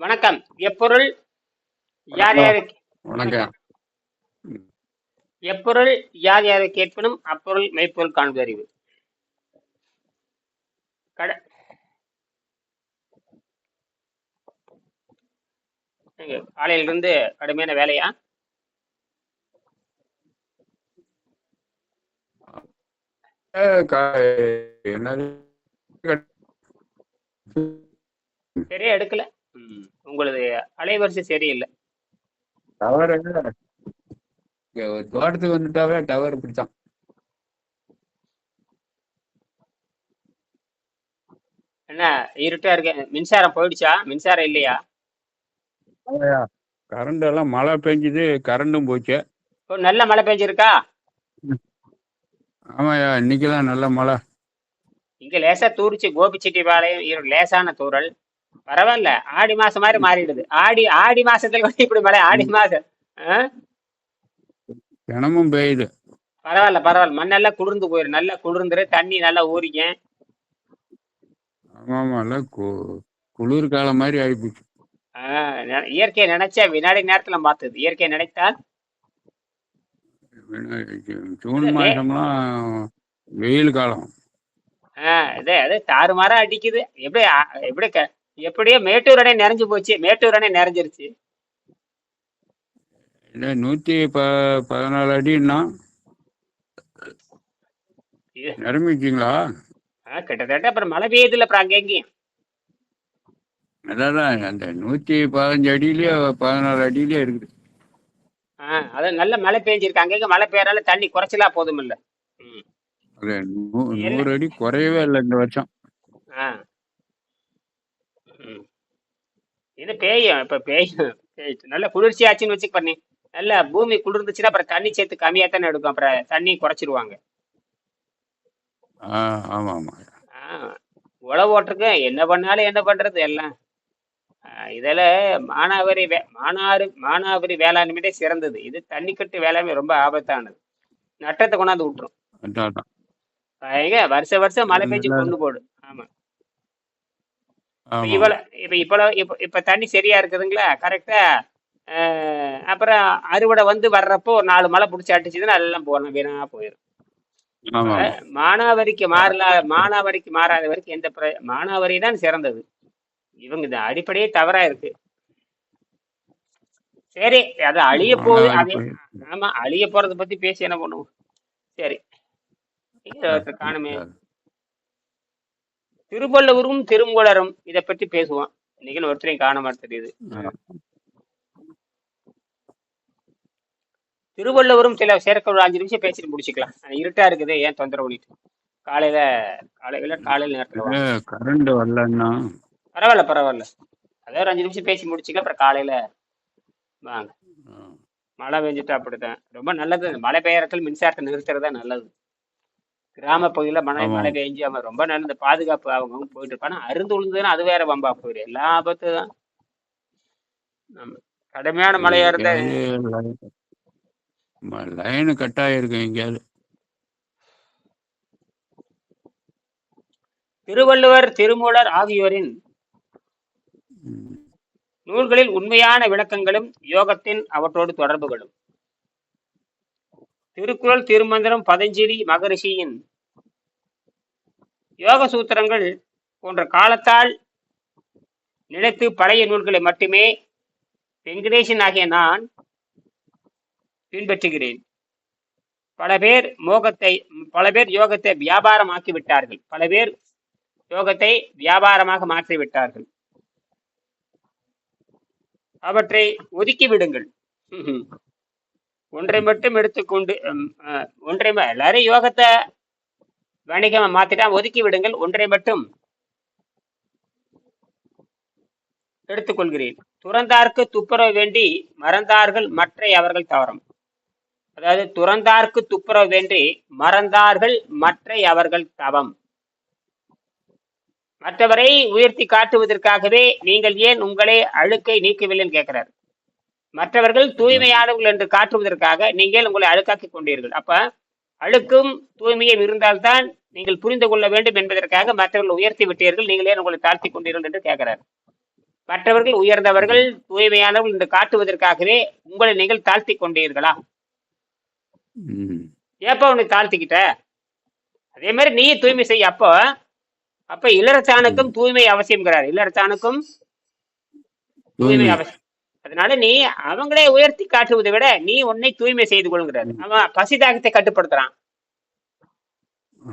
வணக்கம். எப்பொருள் யார் யாரு வணக்கம். எப்பொருள் யார் யாரை கேட்பனும் அப்பொருள் மெய்ப்பொருள் காண்பது அறிவு கட எங்க, காலையில இருந்து கடுமையான வேலையா? சரியா எடுக்கல. உங்களது அலைவரிசை சரியில்லை. டவர் தோட்டத்துக்கு வந்துட்டாவே டவர் பிடிச்சான் என்ன இருட்டா இருக்கு. மின்சாரம் போயிடுச்சா? மின்சாரம் இல்லையா? கரண்ட் எல்லாம் மழை பெஞ்சுது கரண்டும் போச்சு. இப்போ நல்ல மழை பெஞ்சிருக்கா? ஆமாய்யா இன்னைக்குதான் நல்ல மழை. இங்க லேசா தூரிச்சு. கோபிச்செட்டிப்பாளையம் இரு லேசான தூறல். பரவாயில்ல. ஆடி மாசம் மாதிரி மாறிடுது. ஆடி ஆடி மாசத்துல வந்து இப்படி மழை ஆடி மாசம்? தினமும் பெய்யுது. பரவாயில்ல பரவாயில்ல. மண்ணெல்லாம் குளிர்ந்து போயிடும் நல்லா குளிர்ந்துரு. தண்ணி நல்லா ஊறிக்க. ஆமா ஆமா எல்லாம் கு- குளிர் காலம் மாதிரி ஆயிப்போச்சு. இயற்கையை நினைச்சா வினாடி நேரத்துல மாத்துது. இயற்கையை நினைத்தால்? ஜூன் மாசம்லாம் வெயில் காலம். ஆ, இது அது. தாறுமாறா அடிக்குது. எப்படி எப்படி எப்படியோ மேட்டூர் அணை நிறைஞ்சு போச்சு. மேட்டூர் அணை நிறைஞ்சிருச்சு. இல்லை நூத்தி ப பதினாலு அடின்னா? நிரம்பிச்சிங்களா கிட்டத்தட்ட அப்புறம் மழை பெய்யுதுல அப்புறம் அங்கே எங்கேயும் அதான் அந்த நூத்தி பதினஞ்சு அடியிலயே பதினாலு அடியிலயே இருக்குது. ஆ, அதான் நல்ல மழை பெஞ்சிருக்கு. அங்கங்க மழை பெய்யறால தண்ணி குறைச்சலா போதும் இல்ல நூறு அடி குறையவே இல்லை இந்த வருஷம். ஆ ம். இது பேயும் இப்ப பேயும். நல்ல குளிர்ச்சி ஆச்சுன்னு வச்சுக்க பண்ணி. நல்ல பூமி குளிர்ந்துச்சுன்னா அப்புறம் தண்ணி சேர்த்து கம்மியா தானே எடுக்கும். அப்புறம் தண்ணி குறைச்சிருவாங்க. ஆமா உழவு ஓட்டுருக்கு என்ன பண்ணாலும் என்ன பண்றது எல்லாம். இதுல மானாவாரி வே மானாறு மானாவாரி வேளாண்மையே சிறந்தது. இது தண்ணி கட்டு வேளாண்மை ரொம்ப ஆபத்தானது. நட்டத்தை கொண்டாந்து விட்டுரும். அதான் அதான். எங்க வருஷ வருஷம் மழை பெஞ்சு கொண்டு போடும் ஆமா. இவ்வளவு இப்ப இப்பளவு இப்ப இப்ப தண்ணி சரியா இருக்குதுங்களா? கரெக்டா அப்புறம் அறுவடை வந்து வர்றப்போ ஒரு நாலு மழை பிடிச்சி அடிச்சதுன்னா எல்லாம் போகலாம் வீணா போயிடும் மானாவரிக்கு மாறல மானாவரிக்கு மாறாத வரைக்கும் எந்த மானாவரி தான் சிறந்தது. இவங்க இந்த அடிப்படையே தவறா இருக்கு. சரி அது அழிய போகுது அது ஆமா அழிய போறதை பத்தி பேசி என்ன பண்ணுவோம்? சரி. காணுமே. திருவள்ளுவரும் திருமூலரும் இதை பற்றி பேசுவோம். இன்னைக்கு ஒருத்தரையும் காண தெரியுது திருவள்ளுவரும் சில சேர்க்க ஒரு அஞ்சு நிமிஷம் பேசிட்டு முடிச்சுக்கலாம். இருட்டா இருக்குது ஏன் தொந்தரவு பண்ணிட்டு? காலையில காலையில காலையில நேரத்துல வாங்க கரண்ட் வரலன்னா பரவாயில்ல பரவாயில்ல. அதே ஒரு அஞ்சு நிமிஷம் பேசி முடிச்சுக்கலாம் அப்புறம் காலையில வாங்க. மழை பெஞ்சிட்டு அப்படித்தான். ரொம்ப நல்லது. மழை பெய்யறதுல மின்சாரத்தை நிறுத்துறது நல்லது. கிராம பகுதியில் மழை மழை பெஞ்சு அவன் ரொம்ப நல்ல பாதுகாப்பு அவங்க போயிட்டு இருப்பாங்க. அருந்து விழுந்ததுன்னா அது வேற வம்பா போயிடும் எல்லா ஆபத்து தான். கடுமையான மழையா இருந்தா லைன் கட் ஆயிருக்கு எங்கேயாவது. திருவள்ளுவர் திருமூலர் ஆகியோரின். நூல்களில் உண்மையான விளக்கங்களும் யோகத்தின் அவற்றோடு தொடர்புகளும். திருக்குறள் திருமந்திரம் பதஞ்சலி மகரிஷியின் யோக சூத்திரங்கள் போன்ற காலத்தால் நினைத்து பழைய நூல்களை மட்டுமே வெங்கடேசன் ஆகிய நான் பின்பற்றுகிறேன். பல பேர் மோகத்தை பல பேர் யோகத்தை வியாபாரமாக்கி விட்டார்கள் பல பேர் யோகத்தை வியாபாரமாக மாற்றி விட்டார்கள் அவற்றை ஒதுக்கி விடுங்கள். ஒன்றை மட்டும் எடுத்துக்கொண்டு ஒன்றை எல்லாரும் யோகத்தை வணிகமா மாத்திட்டா ஒதுக்கி விடுங்கள். ஒன்றை மட்டும் எடுத்துக்கொள்கிறேன். துறந்தார்க்கு துப்புரவு வேண்டி மறந்தார்கள் மற்றை அவர்கள் தவறும். அதாவது துறந்தார்க்கு துப்புரவு வேண்டி மறந்தார்கள் மற்றை அவர்கள் தவம். மற்றவரை உயர்த்தி காட்டுவதற்காகவே நீங்கள் ஏன் உங்களை அழுக்கை நீக்கவில்லைன்னு கேட்கிறார். மற்றவர்கள் தூய்மையானவர்கள் என்று காட்டுவதற்காக நீங்கள் உங்களை அழுக்காக்கி கொண்டீர்கள். அப்ப அழுக்கும் தூய்மையும் இருந்தால்தான் நீங்கள் புரிந்து கொள்ள வேண்டும் என்பதற்காக மற்றவர்கள் உயர்த்தி விட்டீர்கள். நீங்கள் உங்களை தாழ்த்தி கொண்டீர்கள் என்று கேட்கிறார். மற்றவர்கள் உயர்ந்தவர்கள் தூய்மையானவர்கள் என்று காட்டுவதற்காகவே உங்களை நீங்கள் தாழ்த்தி கொண்டீர்களா. ஏப்பா உன்னை தாழ்த்திக்கிட்ட? அதே மாதிரி நீ தூய்மை செய்ய அப்போ. அப்ப இளரச்சானுக்கும் தூய்மை அவசியம்ங்கிறார். இளரச்சானுக்கும் தூய்மை. தூய்மை. அவசியம். அதனால நீ அவங்களே உயர்த்தி காட்டுவதை விட நீ உன்னை தூய்மை செய்து கொள்கிறார். அவன் பசி தாகத்தை கட்டுப்படுத்துறான்.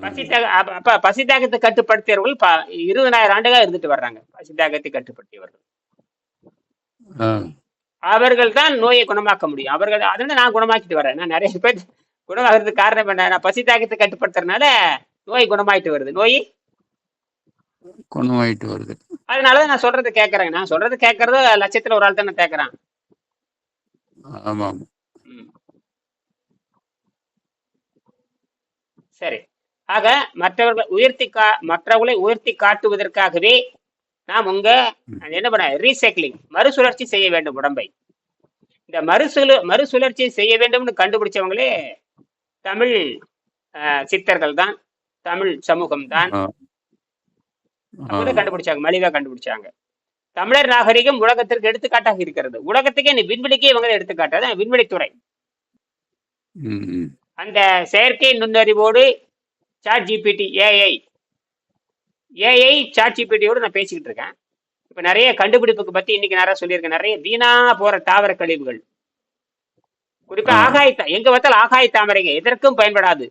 பசி தாக அப்ப- அப்ப பசி தாகத்தை கட்டுப்படுத்தியவர்கள் இருபதாயிரம் ஆண்டுகள் இருந்துட்டு வர்றாங்க. பசி தாகத்தை கட்டுப்படுத்தியவர்கள். அவர்கள் தான் நோயை குணமாக்க முடியும். அவர்கள் அதனால நான் குணமாக்கிட்டு வரேன். நான் நிறைய பேர் குணமாகிறதுக்கு காரணம் என்ன? நான் பசி தாகத்தை கட்டுப்படுத்துறதுனால நோய் குணமாயிட்டு வருது. நோய்? குணமாயிட்டு வருது. அதனாலதான் நான் சொல்றதை கேட்கறேன் நான் சொல்றது கேட்கறது லட்சத்துல ஒரு ஆள் தானே கேட்கறான் ஆமாம். ம். சரி. ஆக மற்றவர்களை உயர்த்தி கா மற்றவர்களை உயர்த்தி காட்டுவதற்காகவே நாம் உங்க என்ன பண்ண ரீசைக்ளிங் மறுசுழற்சி செய்ய வேண்டும் உடம்பை. இந்த மறுசுழு மறுசுழற்சி செய்ய வேண்டும்னு கண்டுபிடிச்சவங்களே தமிழ் சித்தர்கள் தான் தமிழ் சமூகம் தான் கண்டுபிடிச்சாங்க மலிவா கண்டுபிடிச்சாங்க. தமிழர் நாகரிகம் உலகத்திற்கு எடுத்துக்காட்டாக இருக்கிறது. உலகத்துக்கே விண்வெளிக்கே இவங்க தான் எடுத்துக்காட்டு அதான் விண்வெளித்துறை. அந்த செயற்கை நுண்ணறிவோடு chat GPT AI AI chat ஜிபிடியோடு நான் பேசிக்கிட்டு இருக்கேன். இப்போ நிறைய கண்டுபிடிப்புக்கு பத்தி இன்னைக்கு நிறைய சொல்லியிருக்கேன். நிறைய வீணா போற தாவர கழிவுகள். குறிப்பா. ஆகாய எங்க பார்த்தாலும் ஆகாய தாமரைங்க எதற்கும் பயன்படாது.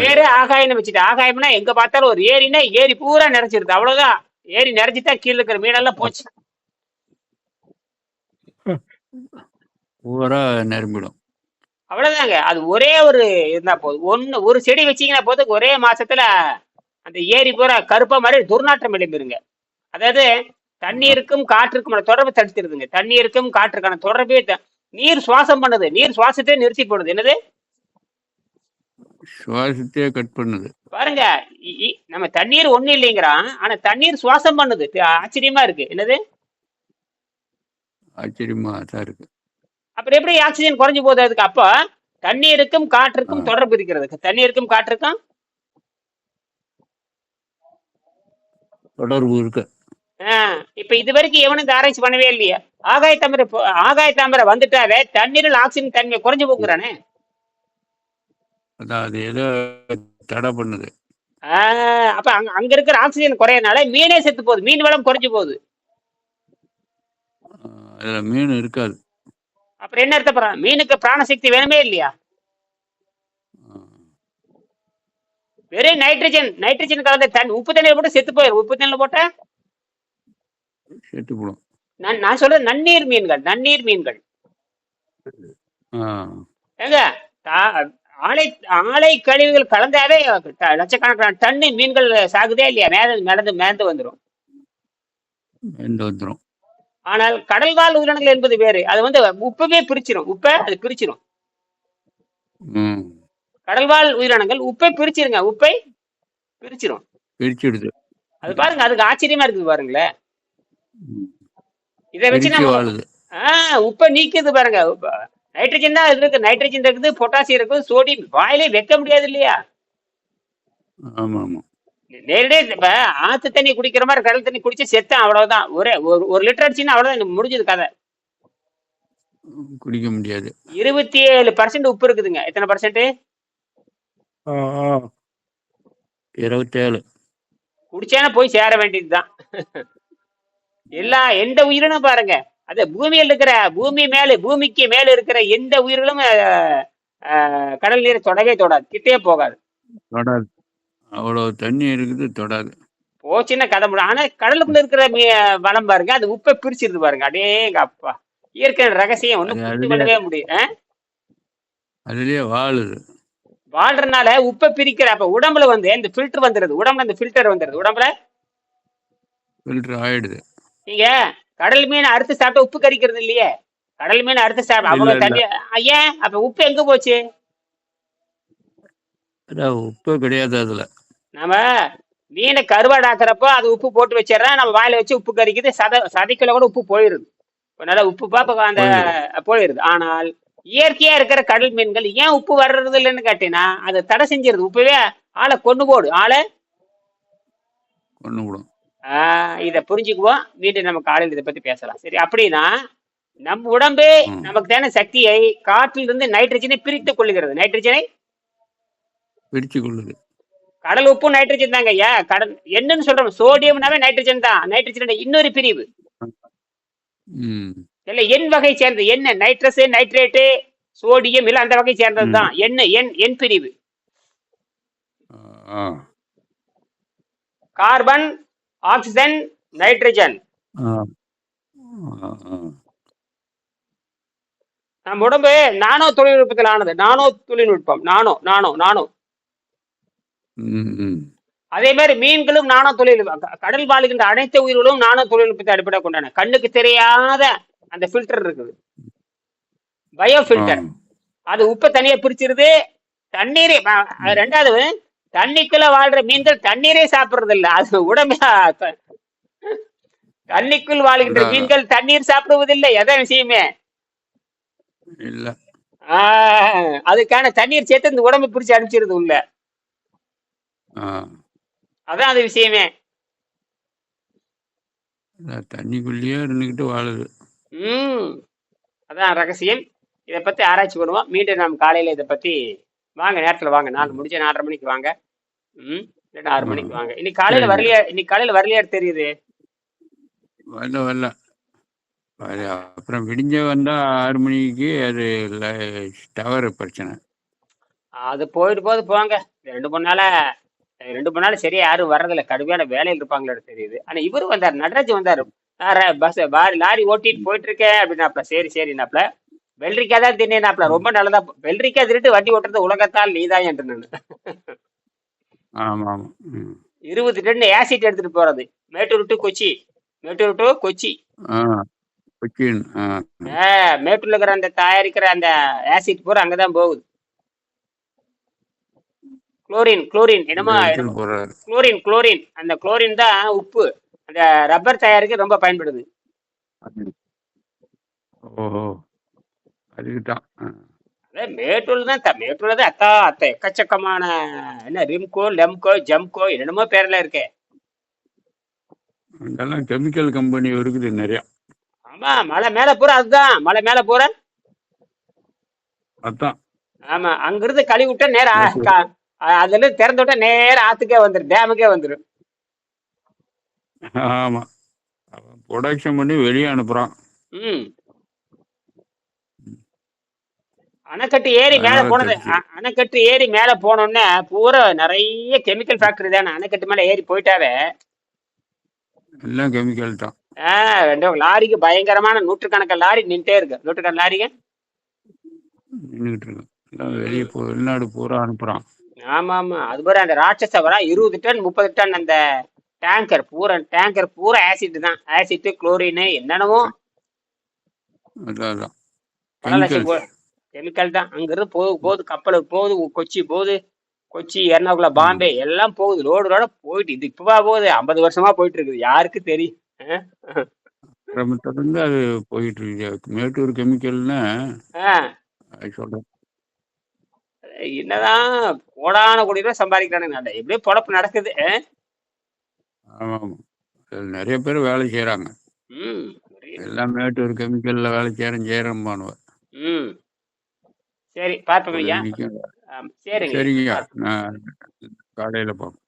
பேரே ஆகாயம்னு வச்சுட்டு ஆகாயம்னா எங்க பார்த்தாலும் ஒரு ஏரினா ஏரி பூரா நிறைச்சிருது அவ்வளவுதான். ஏரி நிறைச்சிட்டா கீழே இருக்கிற மீனெல்லாம் போச்சு. பூரா நிரம்பிடும் அவ்வளவுதாங்க. அது ஒரே ஒரு இருந்தா போதும். ஒண்ணு ஒரு செடி வச்சீங்கன்னா போதும். ஒரே மாசத்துல அந்த ஏரி பூரா கருப்பா மாதிரி துர்நாற்றம் எழும்பிருங்க அதாவது தண்ணீருக்கும் காற்றுக்கும் தொடர்பு தடுத்துருதுங்க. தண்ணீருக்கும் காற்றுக்கான தொடர்பே நீர் சுவாசம் பண்ணுது. நீர் சுவாசத்தை நிறுத்தி போடுது. என்னது? சுவாசத்தையே கட் பண்ணுது. பாருங்க இ- இ- நம்ம தண்ணீர் ஒண்ணு இல்லைங்கிறான் ஆனா தண்ணீர் சுவாசம் பண்ணுது. தி- ஆச்சரியமா இருக்கு. என்னது? ஆச்சரியமா தான் இருக்கு. அப்புறம் எப்படி ஆக்சிஜன் குறைஞ்சு போகுது அதுக்கு? அப்போ தண்ணீருக்கும் காற்றுக்கும். தொடர்பு இருக்கிறது. தண்ணீருக்கும் காற்றுக்கும்? தொடர்பு இருக்கு. ஆ, இப்ப இது வரைக்கும் எவனும் இந்த ஆராய்ச்சி பண்ணவே இல்லையா. ஆகாய தாமரை போ- ஆகாய தாமரை வந்துட்டாவே தண்ணீரில் ஆக்சிஜன் தன்மை குறைஞ்சு போக்குறானே அதான் அது ஏதோ தடை பண்ணுது. அப்ப அங்க அங்க இருக்கிற ஆக்சிஜன் குறையனால மீனே செத்து போகுது. மீன் வளம் குறைஞ்சு போகுது. அதுல மீன் இருக்காது. அப்புறம் என்ன அர்த்தப்படுறான் மீனுக்கு பிராணசக்தி வேணுமே இல்லையா. வெறும் நைட்ரஜன் நைட்ரஜன் கலந்த தண்ணி உப்பு தண்ணியில் போட்டு செத்து போயிடும் உப்பு தண்ணியில் போட்டா? செத்து போடும். நான் நான் சொல்றது நன்னீர் மீன்கள் நன்னீர் மீன்கள். ஆ. ஏங்க ஆலை ஆலை கழிவுகள் கலந்தாவே லட்சக்கணக்கான டன்னு மீன்கள் சாகுதே இல்லையா? மேல நடந்து மேந்து வந்துடும் வந்துடும் ஆனால் கடல்வாழ் உயிரினங்கள் என்பது வேறு. அது வந்து உப்பவே பிரிச்சிரும். உப்பை அது பிரிச்சிரும். ம். கடல்வாழ் உயிரினங்கள் உப்பை பிரிச்சிருங்க. உப்பை பிரிச்சிரும். பிரிச்சிடுது. அது பாருங்க அதுக்கு ஆச்சரியமா இருக்குது பாருங்களேன். இதை வச்சு நம்ம ஆஹ் உப்பை நீக்குது பாருங்க. நைட்ரஜன் தான் இருக்கு. நைட்ரஜன் இருக்குது பொட்டாசியம் இருக்குது சோடியம் வாயிலே வைக்க முடியாது இல்லையா? ஆமா ஆமா நேரடியே இப்ப ஆத்து தண்ணி குடிக்கிற மாதிரி கடல் தண்ணி குடிச்சு செத்தேன் அவ்வளவுதான். ஒரே ஒரு ஒரு லிட்டர் அடிச்சுன்னா அவ்வளவுதான் முடிஞ்சது கதை. குடிக்க முடியாது. இருபத்தி ஏழு பர்சன்ட் உப்பு இருக்குதுங்க. எத்தனை பர்சன்ட் இருபத்தேழு. குடிச்சானா போய் சேர வேண்டியதுதான். எல்லா எந்த உயிரினும் பாருங்க. அது பூமியில் இருக்கிற பூமி மேல பூமிக்கு மேல இருக்கிற எந்த உயிர்களும் கடல் நீரை தொடவே தொடாது கிட்டே போகாது. தொடாது. அவ்வளவு தண்ணி இருக்குது தொடாது. போச்சுன்னா கதை முடியும். ஆனா கடலுக்குள்ள இருக்கிற வளம் பாருங்க அது உப்பை பிரிச்சிருது பாருங்க. அடே எங்க அப்பா இயற்கை ரகசியம் புரிந்து கொள்ளவே முடியும்? அதுலயே வாழுது. வாழ்றதுனால உப்பை பிரிக்கிற அப்ப உடம்புல வந்து இந்த ஃபில்டர் வந்துருது. உடம்புல இந்த ஃபில்டர் வந்துருது. உடம்புல ஃபில்டர் ஆயிடுது. நீங்க கடல் மீன் அறுத்து சாப்பிட்டா உப்பு கரிக்கிறது இல்லையே? கடல் மீன் அறுத்து சாப்பிட அவ்வளவு இல்ல. தண்ணி ஐயன் அப்ப உப்பு எங்க போச்சு? உப்பு கிடையாது அதுல. நம்ம மீனை கருவாடாக்குறப்போ அது உப்பு போட்டு வச்சிடறோம் நம்ம வாயில வச்சு உப்பு கறிக்குது சத சதைக்குள்ள கூட உப்பு போயிருது நல்லா உப்பு பாப்ப அந்த போயிருது ஆனால் இயற்கையா இருக்கிற கடல் மீன்கள் ஏன் உப்பு வர்றது இல்லைன்னு கேட்டீங்கன்னா அதை தடை செஞ்சிருது. உப்பவே ஆளை கொண்டு போடு. ஆளை ஒண்ணு விடும் இத புரிஞ்சுக்குவோம். மீண்டும் நம்ம காலையில் இதை பத்தி பேசலாம். சரி அப்படின்னா நம் உடம்பு. நமக்கு தேவையான சக்தியை காற்றிலிருந்து நைட்ரஜனை பிரித்துக் கொள்ளுகிறது நைட்ரஜனை பிரிச்சு கொள்ளுது. கடல் உப்பு நைட்ரஜன் தாங்க ஐயா. கடல் என்னன்னு சொல்றோம். சோடியம்னாவே நைட்ரஜன் தான். நைட்ரஜன் இன்னொரு பிரிவு. இல்ல எண் வகை சேர்ந்தது. என்ன நைட்ரஸ் நைட்ரேட்டு சோடியம் இல்ல அந்த வகை சேர்ந்தது தான். என்ன எண் எண் பிரிவு. Carbon oxygen nitrogen. நம்ம உடம்பு நானோ தொழில்நுட்பத்தில் ஆனது. நானோ தொழில்நுட்பம். நானோ நானோ நானோ. அதே மாதிரி மீன்களும் நானோ தொழில் கடல் வாழ்கின்ற அனைத்து உயிர்களும் நானோ தொழில்நுட்பத்தை அடிப்படை கொண்டான. கண்ணுக்கு தெரியாத அந்த ஃபில்டர் இருக்குது. Bio filter. அது உப்பை தனியா பிரிச்சிருது. தண்ணீரை ரெண்டாவது தண்ணிக்குள்ள வாழ்ற மீன்கள் தண்ணீரே சாப்பிடுறது இல்ல அது உடம்பு தண்ணிக்குள் வாழ்கின்ற. மீன்கள் தண்ணீர் சாப்பிடுவதில்லை. எதான் விஷயமே? இல்ல. அதுக்கான தண்ணீர் சேர்த்து இந்த உடம்பு பிரிச்சு அனுப்பிச்சிருது உள்ள. அதான் அது விஷயமே. தண்ணிக்குள்ளேயே இருந்துக்கிட்டு வாழுது. ம். அதான் ரகசியம். இதை பத்தி ஆராய்ச்சி பண்ணுவோம். மீண்டும் நாம் காலையில இதை பத்தி வாங்க நேரத்துல வாங்க. நாலு முடிஞ்ச நாலரை மணிக்கு வாங்க. ம்? இல்லைன்னா ஆறு மணிக்கு வாங்க. இன்னைக்கு காலையில. வரலையா? இன்னைக்கு காலையில வரலையா தெரியுது? வரல வரல. வர அப்புறம் விடிஞ்ச வந்தா ஆறு மணிக்கு அது டவர் பிரச்சனை. அது போயிட்டு போது போங்க. ரெண்டு மூணு நாளா ரெண்டு மூணு நாள் சரியா யாரும் வர்றதில்ல. கடுமையான வேலையில் இருப்பாங்களோட தெரியுது. ஆனா இவரு வந்தார் நடராஜ் வந்தாரு. பஸ் பாரி லாரி ஓட்டிட்டு போயிட்டு இருக்கேன் அப்படின்னாப்ல. சரி சரினாப்ல வெள்ளரிக்காய் தான் தின்னாப்ல ரொம்ப நல்லதா வெள்ளரிக்காய் திருட்டு வண்டி ஓட்டுறது உலகத்தால் நீதான் என்று நான். ஆமா ஆமா ம். இருபது டன் ஆசிட் எடுத்துட்டு போறது. மேட்டூர் டு கொச்சி. மேட்டூர் டு கொச்சி. ஆ கொச்சின் ஆ. ஆ, மேட்டூர்ல இருக்கிற அந்த தயாரிக்கிற அந்த ஆசிட் பூரா அங்கதான் போகுது. குளோரின் குளோரின் என்னமோ என்னமோ. எடுத்துட்டு போறாரு. குளோரின் குளோரின் அந்த குளோரின் தான் உப்பு. அந்த ரப்பர் தயாரிக்க ரொம்ப பயன்படுது. ஓஹோ. அதுக்கு தான் அதே மேட்டூர்ல தான் த- மேட்டூர்ல தான் அத்தா அத்த எக்கச்சக்கமான என்ன ரிம்கோ லெம்கோ ஜம்கோ என்னென்னமோ பேர்ல இருக்கே. அங்கெல்லாம் கெமிக்கல் கம்பெனி இருக்குது நிறைய. ஆமா மலை மேல பூரா அதுதான் மலை மேல பூரா. அதான். ஆமா அங்கிருந்து கழுவி விட்டா நேரா கா- அதுல திறந்து விட்டா நேரா ஆத்துக்கே வந்துரும் டேமுக்கே வந்துரும். ஆமா. ப்ரொடக்ஷன் பண்ணி வெளியே அனுப்புறான். ம். அணைக்கட்டு ஏறி மேல போனது. அணைக்கட்டு ஏறி மேல போனோடனே பூரா நிறைய கெமிக்கல் ஃபேக்டரி தானே. அணைக்கட்டு மேல ஏறி போயிட்டாவே. எல்லாம் கெமிக்கல் தான். ஆ, ரெண்டு லாரிக்கு பயங்கரமான நூற்றுக்கணக்கான லாரி நின்றுட்டே இருக்கு. நூற்றுக்கணக்கான லாரிங்க நின்றுட்டு இருக்கு. எல்லாம் வெளியே போ வெளிநாடு பூரா அனுப்புறான். ஆமா ஆமா அது அந்த ராட்சச வரா இருபது டன் முப்பது டன் அந்த டேங்கர் பூரா டேங்கர் பூரா ஆசிட் தான். ஆசிட் குளோரின் என்னென்னவோ. அதான் அதான். கெமிக்கல் தான். அங்கிருந்து போகுது போகுது கப்பலுக்கு போகுது கொச்சி போகுது கொச்சி எர்ணாகுளம் பாம்பே எல்லாம் போகுது. லோடு லோட போயிட்டு இது இப்பவா போகுது. ஐம்பது வருஷமா போயிட்டு இருக்குது யாருக்கு தெரியும் தொடர்ந்து அது போயிட்டு இருக்கு மேட்டூர் கெமிக்கல்னா சொல்றேன். என்னதான் கோடான கோடி ரூபாய் சம்பாதிக்கிறானுங்க. அந்த எப்படியோ பொழப்பு நடக்குது நிறைய பேர் வேலை செய்யறாங்க. எல்லாம் மேட்டூர் கெமிக்கல்ல வேலை செய்யறேன் செய்யறம்பானுவ ம். சரி பார்ப்போம் ஐயா. சரிங்க சரிங்க காலையில பார்ப்போம்.